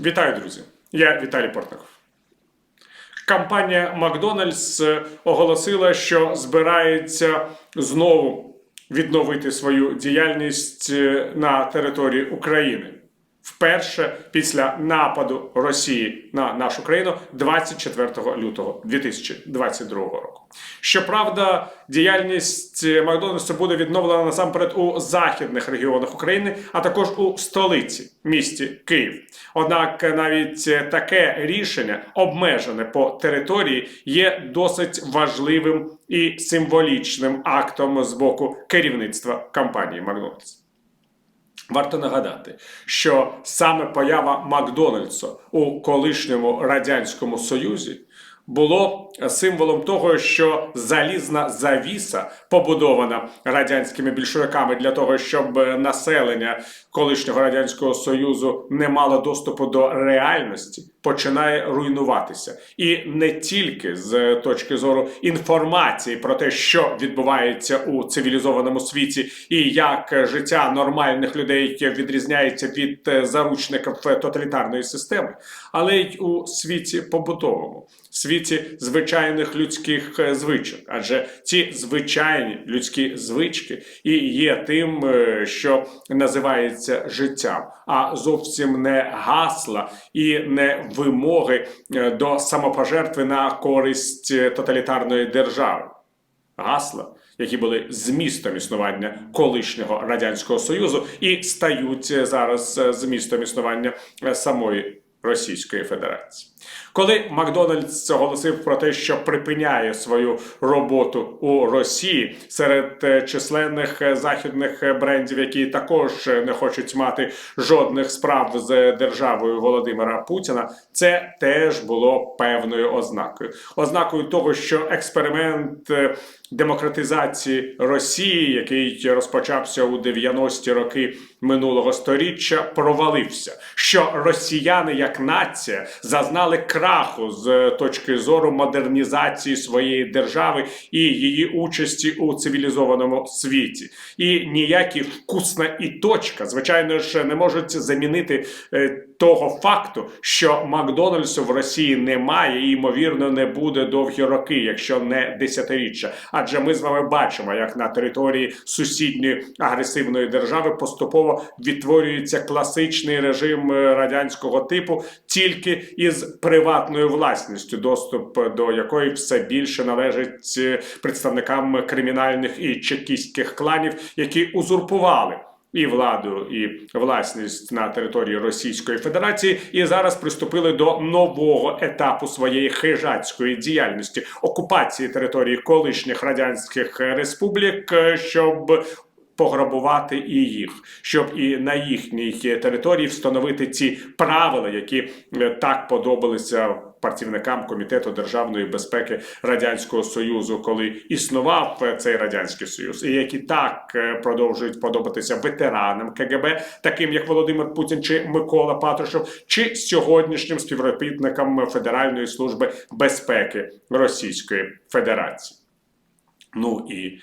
Вітаю, друзі! Я Віталій Портников. Компанія Макдональдс оголосила, що збирається знову відновити свою діяльність е, на території України. Вперше після нападу Росії на нашу країну 24 лютого 2022 року. Щоправда, діяльність Макдональдсу буде відновлена насамперед у західних регіонах України, а також у столиці місті Київ. Однак навіть таке рішення, обмежене по території, є досить важливим і символічним актом з боку керівництва компанії Макдональдс. Варто нагадати, що саме поява Макдональдса у колишньому радянському союзі було символом того, що залізна завіса, побудована радянськими більшовиками для того, щоб населення колишнього радянського союзу не мало доступу до реальності, починає руйнуватися, і не тільки з точки зору інформації про те, що відбувається у цивілізованому світі, і як життя нормальних людей відрізняється від заручників тоталітарної системи, але й у світі побутовому, світі звичайних людських е, звичок, адже ці звичайні людські звички і є тим, е, що називається життям, а зовсім не гасла і не вимоги е, до самопожертви на користь е, тоталітарної держави. Гасла, які були змістом існування колишнього радянського союзу, і стають е, зараз змістом існування самої Російської Федерації. Коли Макдональдс оголосив про те, що припиняє свою роботу у Росії серед е, численних е, західних е, брендів, які також не хочуть мати жодних справ з державою Володимира Путіна, це теж було певною ознакою. Ознакою того, що експеримент е, демократизації Росії, який розпочався у 90-ті роки минулого сторіччя, провалився. Що росіяни як нація зазнали краху з точки зору модернізації своєї держави і її участі у цивілізованому світі. І ніякі вкусна і точка, звичайно ж, не можуть замінити е, того факту, що Макдональдсу в Росії немає і ймовірно не буде довгі роки, якщо не десятиріччя. Адже ми з вами бачимо, як на території сусідньої агресивної держави поступово відтворюється класичний режим е, радянського типу, тільки із приватною власністю, доступ до якої все більше належить е, представникам кримінальних і чекістських кланів, які узурпували. І владу, і власність на території Російської Федерації, і зараз приступили до нового етапу своєї хижацької діяльності окупації території колишніх радянських республік, е, щоб пограбувати і їх, щоб і на їхній території встановити ці правила, які е, так подобалися працівникам комітету державної безпеки радянського союзу, коли існував е, цей радянський союз, і які так е, продовжують подобатися ветеранам КГБ, таким як Володимир Путін чи Микола Патрушев, чи сьогоднішнім співробітникам Федеральної служби безпеки Російської Федерації. Ну і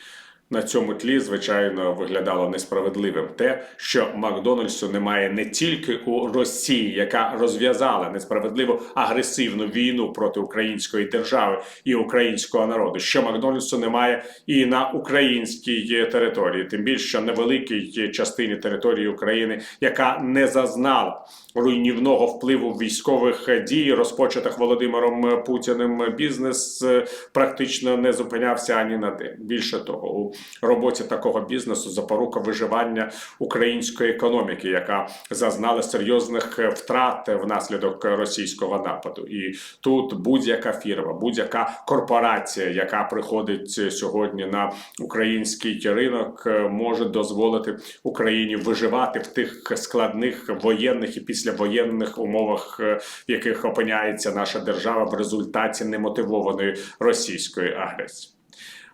на цьому тлі, звичайно, виглядало несправедливим те, що Макдональдсу немає не тільки у Росії, яка розв'язала несправедливу агресивну війну проти української держави і українського народу, що Макдональдсу немає і на українській території, тим більше що невеликій частині території України, яка не зазнала руйнівного впливу військових дій, розпочатих Володимиром Путіним, бізнес е, практично не зупинявся ані на день. Більше того, у роботі такого бізнесу запорука виживання української економіки, яка зазнала серйозних втрат внаслідок російського нападу. І тут будь-яка фірма, будь-яка корпорація, яка приходить сьогодні на український ринок, може дозволити Україні виживати в тих складних воєнних і післявоєнних умовах, в яких опиняється наша держава в результаті немотивованої російської агресії.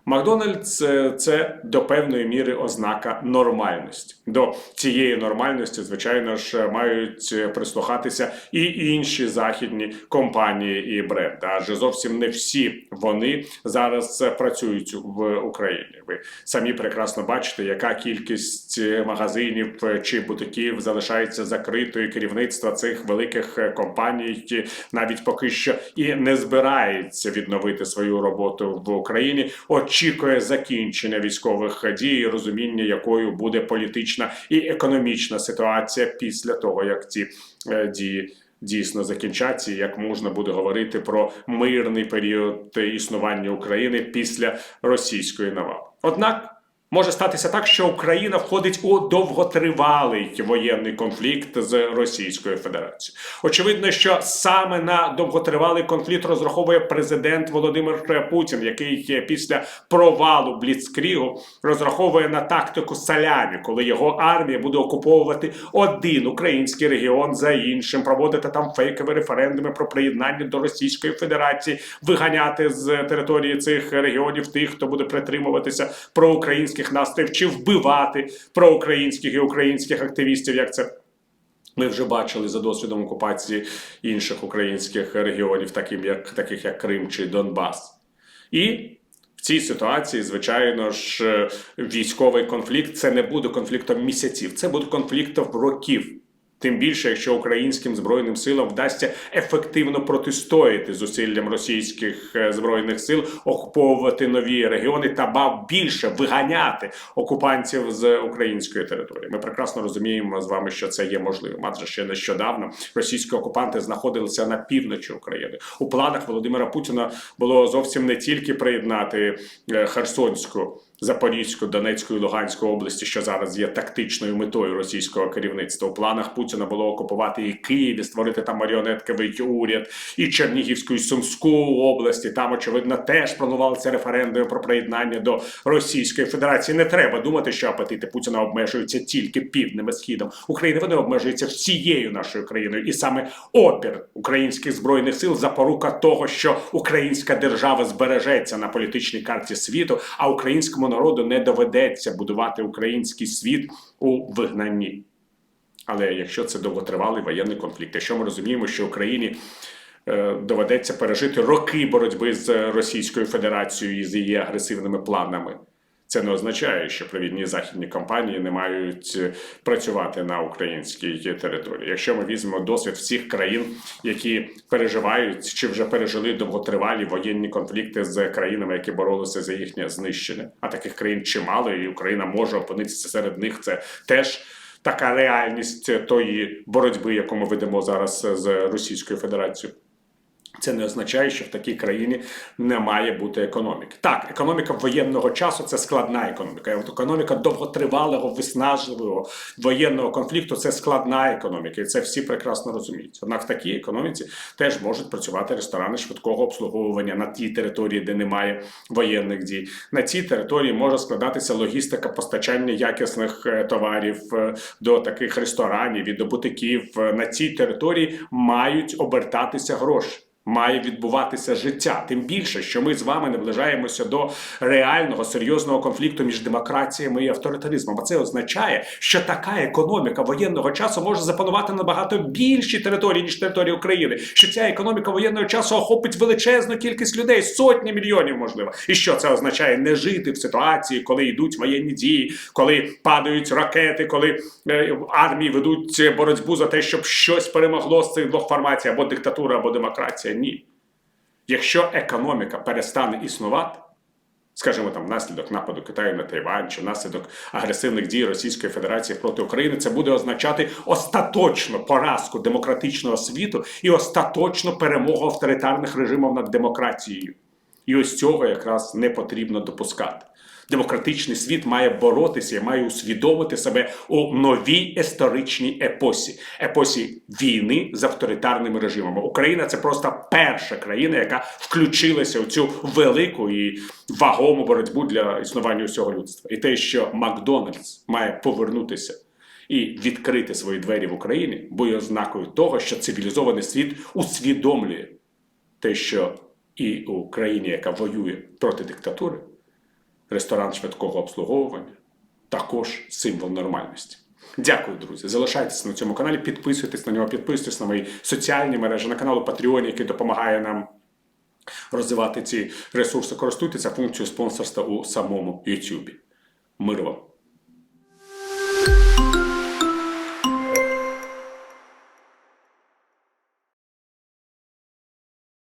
Макдональдс е, це до певної міри ознака нормальності. До цієї нормальності, звичайно ж, мають прислухатися і інші західні компанії і бренди. Адже зовсім не всі вони зараз працюють в Україні. Ви самі прекрасно бачите, яка кількість магазинів чи бутиків залишається закритою. Керівництво цих великих компаній навіть поки що і не збирається відновити свою роботу в Україні. Очікує закінчення військових дій, розуміння, якою буде політична і економічна ситуація після того, як ці е, дії. Дійсно закінчаться, як можна буде говорити про мирний період існування України після російської навали. Однак може статися так, що Україна входить у довготривалий воєнний конфлікт з Російською Федерацією. Очевидно, що саме на довготривалий конфлікт розраховує президент Володимир Путін, який після провалу Бліцкрігу розраховує на тактику салямі, коли його армія буде окуповувати один український регіон за іншим, проводити там фейкові референдуми про приєднання до Російської Федерації, виганяти з території цих регіонів тих, хто буде притримуватися проукраїнських настроїв, чи вбивати проукраїнських і українських активістів, як це. Ми вже бачили за досвідом окупації інших українських регіонів, таким як таких як Крим чи Донбас, і в цій ситуації, звичайно ж, військовий конфлікт це не буде конфліктом місяців, це буде конфліктом років. Тим більше, якщо українським збройним силам вдасться ефективно протистояти зусиллям російських е, збройних сил, окуповувати нові регіони та бав більше виганяти окупантів з української території. Ми прекрасно розуміємо з вами, що це є можливим. Адже ще нещодавно російські окупанти знаходилися на півночі України. У планах Володимира Путіна було зовсім не тільки приєднати е, Херсонську. Запорізьку, Донецьку і Луганську області, що зараз є тактичною метою російського керівництва. У планах Путіна було окупувати і Київ, і створити там маріонетковий уряд, і Чернігівську і Сумську області. Там очевидно теж планувалися референдуми про приєднання до Російської Федерації. Не треба думати, що апетити Путіна обмежуються тільки півднем і східом України. Вони обмежуються всією нашою країною, і саме опір українських збройних сил запорука того, що українська держава збережеться на політичній карті світу, а українському народу не доведеться будувати український світ у вигнанні. Але якщо це довготривалий воєнний конфлікт, якщо ми розуміємо, що Україні е, доведеться пережити роки боротьби з Російською Федерацією і з її агресивними планами. Це не означає, що провідні західні компанії не мають е, працювати на українській території. Якщо ми візьмемо досвід всіх країн, які переживають чи вже пережили довготривалі воєнні конфлікти з країнами, які боролися за їхнє знищення, а таких країн чимало, і Україна може опинитися серед них. Це теж така реальність тої боротьби, яку ми ведемо зараз з Російською Федерацією. Це не означає, що в такій країні не має бути економіки. Так, економіка воєнного часу це складна економіка. Економіка довготривалого, виснажливого воєнного конфлікту це складна економіка, і це всі прекрасно розуміють. Однак в такій економіці теж можуть працювати ресторани швидкого обслуговування на тій території, де немає воєнних дій. На цій території може складатися логістика постачання якісних е, товарів е, до таких ресторанів і до бутиків. Е, На цій території мають обертатися гроші. Має відбуватися життя, тим більше, що ми з вами наближаємося до реального серйозного конфлікту між демократіями і авторитаризмом. А це означає, що така економіка воєнного часу може запанувати набагато більші території ніж території України. Що ця економіка воєнного часу охопить величезну кількість людей, сотні мільйонів, можливо. І що це означає не жити в ситуації, коли йдуть воєнні дії, коли падають ракети, коли е, армії ведуть боротьбу за те, щоб щось перемогло з цих двох формацій або диктатура, або демократія. Ні. Якщо економіка перестане існувати, скажімо там, внаслідок нападу Китаю на Тайвань чи внаслідок агресивних дій Російської Федерації проти України, це буде означати остаточну поразку демократичного світу і остаточну перемогу авторитарних режимів над демократією. І ось цього якраз не потрібно допускати. Демократичний світ має боротися і має усвідомити себе у новій історичній епосі, епосі війни з авторитарними режимами. Україна це просто перша країна, яка включилася у цю велику і вагому боротьбу для існування усього людства. І те, що Макдональдс має повернутися і відкрити свої двері в Україні, буде ознакою того, що цивілізований світ усвідомлює те, що і у країні, яка воює проти диктатури ресторан швидкого обслуговування, також символ нормальності. Дякую, друзі. Залишайтеся на цьому каналі, підписуйтесь на нього, підписуйтесь на мої соціальні мережі, на канал Patreon, який допомагає нам розвивати ці ресурси. Користуйтеся функцією спонсорства у самому YouTube. Миру вам!